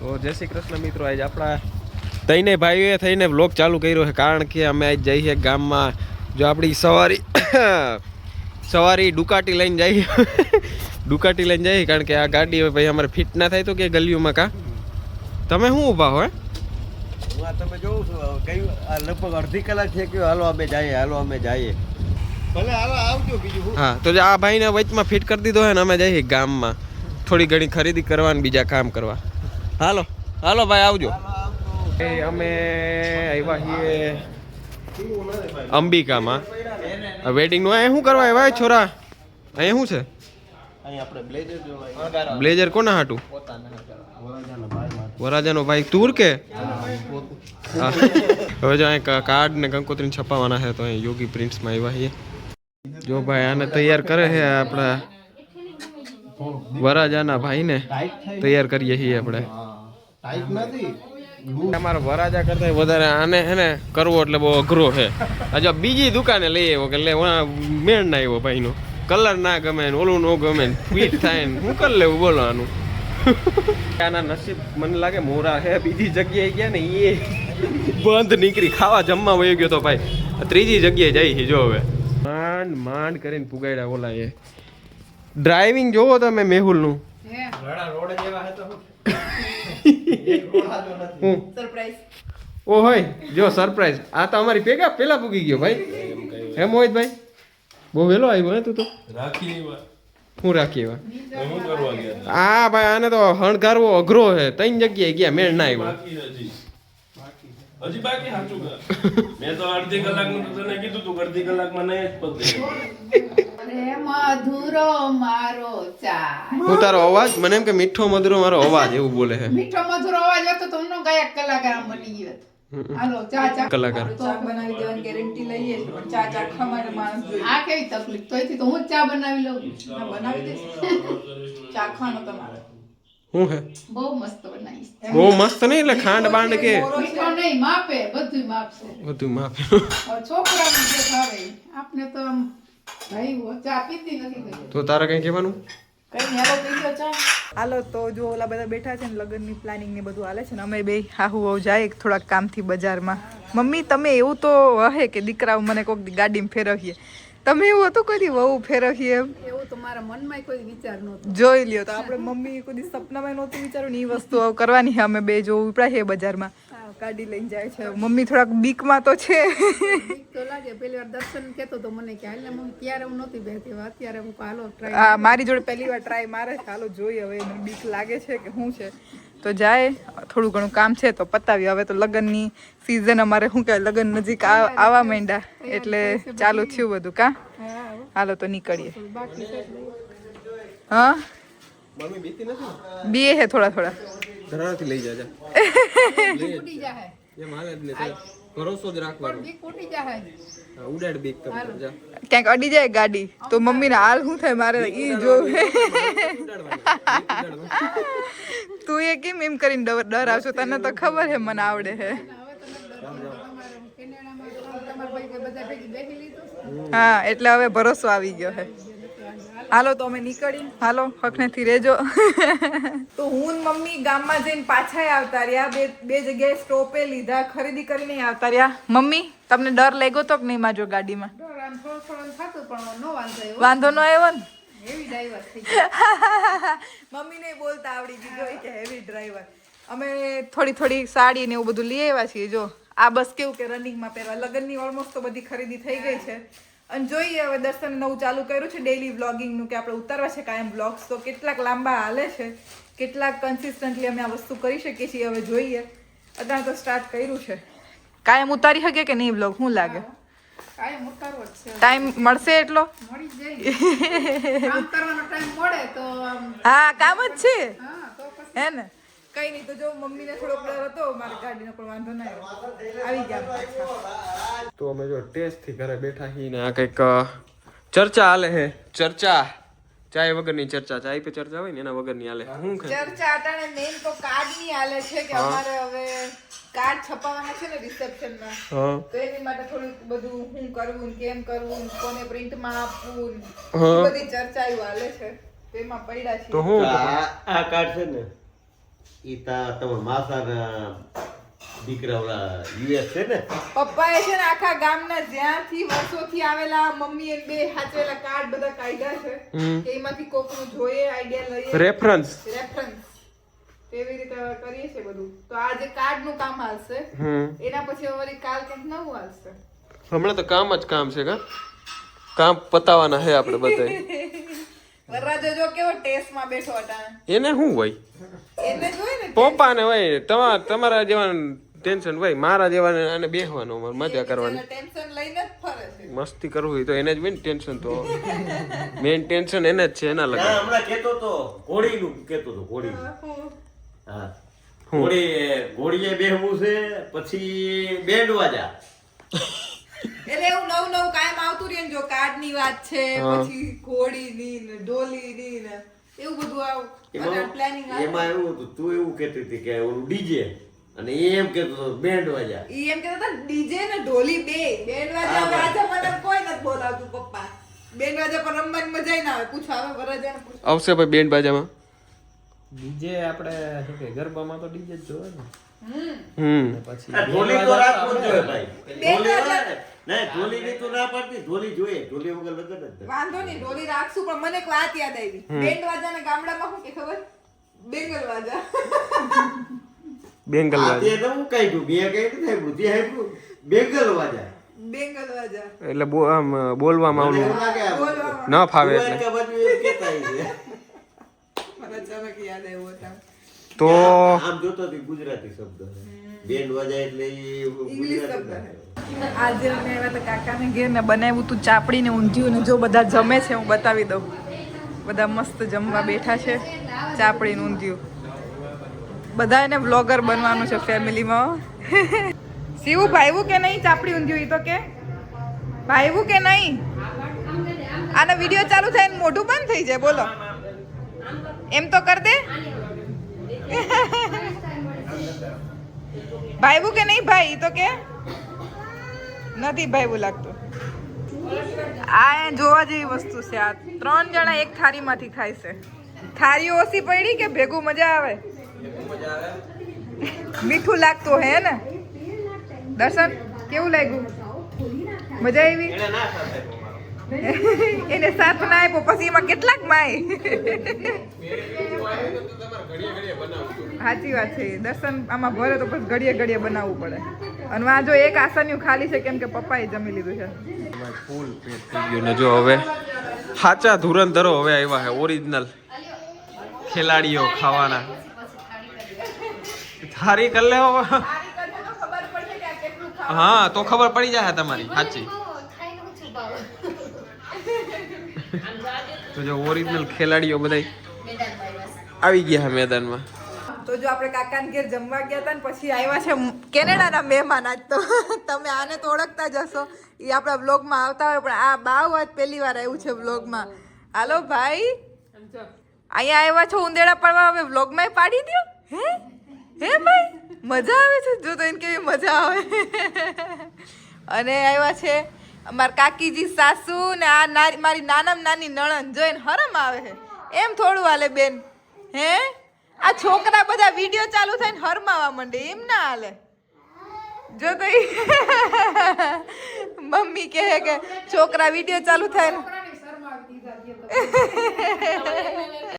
તો જય શ્રી કૃષ્ણ મિત્રો આજ આપણા તઈને ભાઈઓએ થઈને બ્લોગ ચાલુ કર્યો છે. કારણ કે અમે આજે જઈએ ગામમાં. જો આપણી સવારી સવારી ડુકાટી લઈને જઈએ. ડુકાટી લઈને જઈએ કારણ કે આ ગાડી હવે ભાઈ અમારે ફિટ ના થાય તો કે ગલીઓમાં કા. તમે શું ઊભા હો હે? હું તમે જોઉં છું કયું આ લગભગ અડધી કલાક છે કે હાલો અમે જઈએ હાલો અમે જઈએ. ભલે હાલો આવજો બીજું હા. તો જે આ ભાઈને વચમાં ફિટ કરી દીધો હોય ને અમે જઈએ ગામમાં. થોડી ઘણી ખરીદી કરવા બીજા કામ કરવા. હાલો હાલો ભાઈ, આવજો. અમે આવ્યા છીએ અંબિકામાં. વેડિંગનું અહીંયા શું કરવા આવ્યા છોરા? અહીંયા શું છે? બ્લેઝર કોના હાટું? વરાજાના ભાઈ. તુર કે. હવે જો અહીં કાર્ડ ને કંકોત્રી છપાવવાના છે, તો અહીં યોગી પ્રિન્ટ્સમાં આવ્યા છીએ. જો ભાઈ, આને તૈયાર કરે છે આપણા વરાજાના ભાઈને. તૈયાર કરીએ છીએ આપણે. ટાઈટ નથી. અમારો વરાજા કરતા વધારે આને હે ને કરવો એટલે બહુ અઘરો છે. હજુ બીજી દુકાને લઈ આવ્યો કે લે મેળ ના આવ્યો ભાઈનો. કલર ના ગમે ને ઓલું ન ગમે ને ફિટ થાય ને હું કરી લેવું બોલો આનું. આના નસીબ મને લાગે મોરા હે બીજી જગ્યાએ ગયા ને એ બંધ નીકળી ખાવા જમવા વહી ગયો તો ભાઈ. ત્રીજી જગ્યાએ જાય છે જો હવે. માંડ માંડ કરીને પુગાડ્યા ઓલા એ. ડ્રાઇવિંગ જોવો તમે મેહુલનું. રોડ જેવા હે? સરપ્રાઈઝ હું ઓ હોય જો સરપ્રાઈઝ આ તો અમારી ભેગા પેલા પૂગી ગયો ભાઈ. એમ હોય ભાઈ? બહુ વહેલો આવ્યો હે તું તો? હું રાખી એવા? હા ભાઈ આને તો હણગારવો અઘરો છે ત્રણ જગ્યાએ ગયા મેળ ના આવ્યો. હજી બાકી સાચું કર મેં તો અડધી કલાકનું તો તને કીધું તું અડધી કલાકમાં નહીં જ પતે રે મધુરો મારો ચા હું તારો અવાજ? મને એમ કે મીઠો મધુરો મારો અવાજ એવું બોલે છે. મીઠો મધુરો અવાજ હતો તો હું ગાયક કલાકાર આમ બની ગયો હતો. હાલો ચા ચા કલાકાર. ચા બનાવી દેવાની ગેરંટી લઈએ છીએ પણ ચા ચાખવા માટે માણસ જોઈએ. આ કેવી તકલીફ? તોયથી તો હું જ ચા બનાવી લઉં. ના, બનાવી દઈશ. ચાખવાનો તમારે. શું હે? બહુ મસ્ત બનાવીશ. બહુ મસ્ત નહીં એટલે ખાંડ બાંડ કે? નહીં માપે બધું માપશે. બધું માપે. હવે છોકરાને જે ભાવે આપને તો આમ ભાઈ હો, ચા પીતી નથી તો તારે કઈ કહેવાનું? હાલો તો જો ઓલા બધા બેઠા છે ને લગ્નની પ્લાનિંગ ને બધું હાલે છે ને અમે બે હાહુ હોવ જાય થોડાક કામથી બજારમાં. મમ્મી તમે એવું તો હે કે દીકરાઓ મને કોઈક ગાડીમાં ફેરવીએ. તમે એવું હતું કોઈ વહુ ફેરવીએ એમ? તો મારા મનમાં કોઈ વિચાર નહોતો. જોઈ લ્યો તો આપણે મમ્મી કોઈ દી સપનામાં નહોતું વિચાર્યું ને એ વસ્તુ કરવાની છે અમે બે જો ઉપડા છે બજારમાં. ગાડી લઈને જાય છે. મમ્મી થોડાક બીકમાં તો છે. બીક તો લાગે પહેલી વાર દર્શન કહેતો તો મને કે હાલ મમ્મી ત્યારે હું નહોતી બેઠી હવે અત્યારે હું હાલો ટ્રાય હા મારી. જોડે પહેલી વાર ટ્રાય મારે હાલો જોઈએ હવે એને બીક લાગે છે કે શું છે. તો જાય થોડું ઘણું કામ છે તો પતાવી હવે તો લગ્નની સિઝન અમારે શું કહેવાય લગ્ન નજીક આવવા માંડ્યા એટલે ચાલુ થયું બધું કા? હાલો તો નીકળીએ. હા? મમ્મી બીતી નથી બીએ હે થોડા થોડા. ધરાથી લઈ જાજા. ઉડી જાહે. એ જ નહીં. ભરોસો જ રાખવાનો. બીક ઉડી જાહે. હા, ઉડાડ બીક તમે જા. ક્યાંક અડી જાય ગાડી. તો મમ્મીને હાલ શું થાય? મારે ઈ જો તું એ કેમ એમ કરીને ડર ડરાવશો તને તો ખબર હે મને આવડે હે. તમારા ભાઈ કે બધા ભેગી બેસી લીધું હા એટલે હવે ભરોસો આવી ગયો છે હાલો તો અમે નીકળી હાલો હકનેથી રેજો. તો હું મમ્મી ગામમાં જઈને પાછા આવતા રહ્યા. બે બે જગ્યાએ સ્ટોપે લીધા ખરીદી કરીને આવતા રહ્યા. મમ્મી તમને ડર લાગ્યો તો કે નહીં માજો ગાડીમાં? નો વાંધો આવ્યો. ન આવ્યો ને? થઈ ગઈ બોલતા આવડી ગયું કે હેવી ડ્રાઈવર. અમે થોડી થોડી સાડી ને એવું બધું લઈ આવ્યા છીએ જો. આ બસ કેવું કે રનિંગમાં પહેરવા. લગ્નની ઓલમોસ્ટ તો બધી ખરીદી થઈ ગઈ છે. અને જોઈએ હવે દર્શન નવું ચાલુ કર્યું છે ડેઈલી વ્લોગિંગનું કે આપણે ઉતારવા છે કાયમ વ્લોગ્સ તો કેટલાક લાંબા હાલે છે. કેટલાક કન્સિસ્ટન્ટલી અમે આ વસ્તુ કરી શકીએ છીએ હવે જોઈએ. અત્યારે તો સ્ટાર્ટ કર્યું છે. કાયમ ઉતારી શકે કે નહીં વ્લોગ શું લાગે? ટાઈમ મળશે એટલો? હા કામ જ છે. હે ને? કઈ નહીં તો જો મમ્મીને થોડોક ડર હતો મારી ગાડીનો પણ વાંધો ના આવ્યો. આવી ગયા તો અમે જો ટેસ્ટથી ઘરે બેઠા હી ને આ કંઈક ચર્ચા હાલે હે. ચર્ચા. ચાય વગરની ચર્ચા. ચાય પે ચર્ચા હોય ને એના વગરની હાલે. હું કે ચર્ચા અટાણે મેઈન તો કાર્ડની હાલે છે કે અમારે હવે કાર્ડ છપાવવાના છે ને રિસેપ્શનમાં હા. તો એની માટે થોડુંક બધું હું કરવું ને કેમ કરવું ને કોને પ્રિન્ટમાં આપવું બધી ચર્ચાઓ હાલે છે. તેમાં પડ્યા પડ્યા તો હું? આ કાર્ડ છે ને તા તમારા માસાના દીકરા ઓલા યુએસ છે ને? પપ્પાએ છે ને આખા ગામના જ્યાંથી વર્ષોથી આવેલા મમ્મી એ બે હાચવેલા કાર્ડ બધા કાઢ્યા છે. કે એમાંથી કોકનું જોઈએ આઈડિયા લઈએ. રેફરન્સ રેફરન્સ એવી રીતે કરીએ છીએ બધું. તો આ જે કાર્ડનું કામ હાલશે હમ. એના પછી વળી કાલ કંઈક નવું હાલશે. હમણાં તો કામ જ કામ છે કા? કામ પતાવવાના છે આપણે બધા વરરાજો જો કેવો ટેસ્ટ બેઠો હતા. એને શું હોય? એને જોઈ ને પપ્પાને હોય તમારા તમારા જેવાનું ટેન્શન હોય મારા જેવાને આને બેસવાનું અમારે મજા કરવાની. ટેન્શન લઈને જ ફરે છે. મસ્તી કરવું હોય તો એને જ હોય ને ટેન્શન તો. મેઈન ટેન્શન એને જ છે એના લગા હમણાં કેતો તો ઘોડીનું કેતો તો ઘોડી હું હા. ઘોડી ઘોડીએ બેહવું છે પછી બેન્ડ વાજા એટલે એવું નવું નવું કાયમ આવતું રહે ને જો કાર્ડની વાત છે પછી ઘોડી ની ને ડોલી ની ને એવું બધું આવું. એમાં પ્લાનિંગ એમાં એવું હતું તું એવું કહેતી હતી કે ઓલું ડીજે અને એમ કહેતો હતો બેન્ડ વાજા. ઈ એમ કહેતા હતા ડીજે ને ઢોલી બે બેન્ડ વાજા હવે આજે મને કોઈ નથી બોલાવતું પપ્પા. બેન્ડ વાજા પર રમવાની મજા ના આવે. પૂછો આવે વરરાજાને પૂછો. આવશે ભાઈ બેન્ડ બાજામાં ડીજે આપણે શું કે ગરબામાં તો ડીજે જ જોવે ને. હમ. હમ. પછી ઢોલી તો રાખવું જ જોઈએ ભાઈ. બેન્ડ વાજા- હોય ને. ના ઢોલીની ના પાડતી ઢોલી જોઈએ. ઢોલી વગર લગન જ વાંધો નહીં ઢોલી રાખશું પણ મને એક વાત યાદ આવી. બેન્ડ વાજાના ગામડામાં શું કે ખબર? બેંગલ વાજા બેંગલ આ બાજા તે નવું કાઢ્યું બે કઈ નથી આપ્યું આપ્યું બેંગલ વાજા બેંગલ વાજા એટલે આમ બોલવામાં ન ફાવે એટલે. તો આમ જોતો હતી ગુજરાતી શબ્દ. બેન્ડ વાજા એટલે ઈ ઇંગ્લિશ શબ્દ. આજે અમે આવ્યા તો કાકાને ઘેર ને બનાવ્યું તું ચાપડીને ઊંધિયું ને જો બધા જમે છે, હું બતાવી દઉં. બધા મસ્ત જમવા બેઠા છે ચાપડીને ઊંધિયું. બધા એને વ્લોગર બનવાનું છે ફેમિલીમાં શિવું, ભાઈવું કે નહીં ચાપડી ઊંધિયું? એ તો કે. ભાઈવું કે નહીં? આના વીડિયો ચાલુ થાય ને મોઢું બંધ થઈ જાય, બોલો. એમ તો કર દે. ભાઈવું કે નહીં ભાઈ? તો કે. નથી ભાઈવું લાગતું. આ એ જોવા જેવી વસ્તુ છે. આ ત્રણ જણા એક થાળીમાંથી ખાય છે. થાળી ઓછી પડી કે ભેગું મજા આવે? મીઠું લાગતું હે ને? દર્શન કેવું લાગ્યું? મજા આવી? એને સાથ ના આપ્યો પછી એમાં કેટલાક માય? સાચી વાત છે. દર્શન આમાં ભરે તો પછી ઘડીએ ઘડીએ બનાવવું પડે. અને આ જો એક આસન્યું ખાલી છે કેમ કે પપ્પાએ જમી લીધું છે. ફૂલ પેટ થઈ ગયું ને જો હવે સાચા ધુરંધરો હવે આવ્યા છે ઓરિજિનલ ખેલાડીઓ ખાવાના. થારી કર લેવો. હા, તો ખબર પડી જાય તમારી, સાચી. તો જો ઓરિજિનલ ખેલાડીઓ બધા આવી ગયા મેદાનમાં. તો જો આપણે કાકાને ઘેર જમવા ગયા હતા ને પછી આવ્યા છે કેનેડાના મહેમાન આજ તો. તમે આને તો ઓળખતા જ હશો. એ આપણા વ્લોગમાં આવતા હોય, પણ આ બાવ આજ પહેલી વાર આવ્યું છે વ્લોગમાં. હાલો ભાઈ. અહીંયા આવ્યા છો ઉંદેડા પડવા, હવે વ્લોગમાં પાડી દો હે? હે ભાઈ? મજા આવે છે? જો તો એને કેવી મજા આવે. અને આવ્યા છે અમારા કાકીજી સાસુ ને આ મારી નાનામાં નાની નણંદ. જોઈને હરમ આવે છે. એમ થોડું હાલે બેન. હે? આ છોકરા બધા વીડિયો ચાલુ થઈને હરમાવા માંડે એમ ના હાલે. જો કોઈ મમ્મી કહે કે છોકરા વીડિયો ચાલુ થાય ને.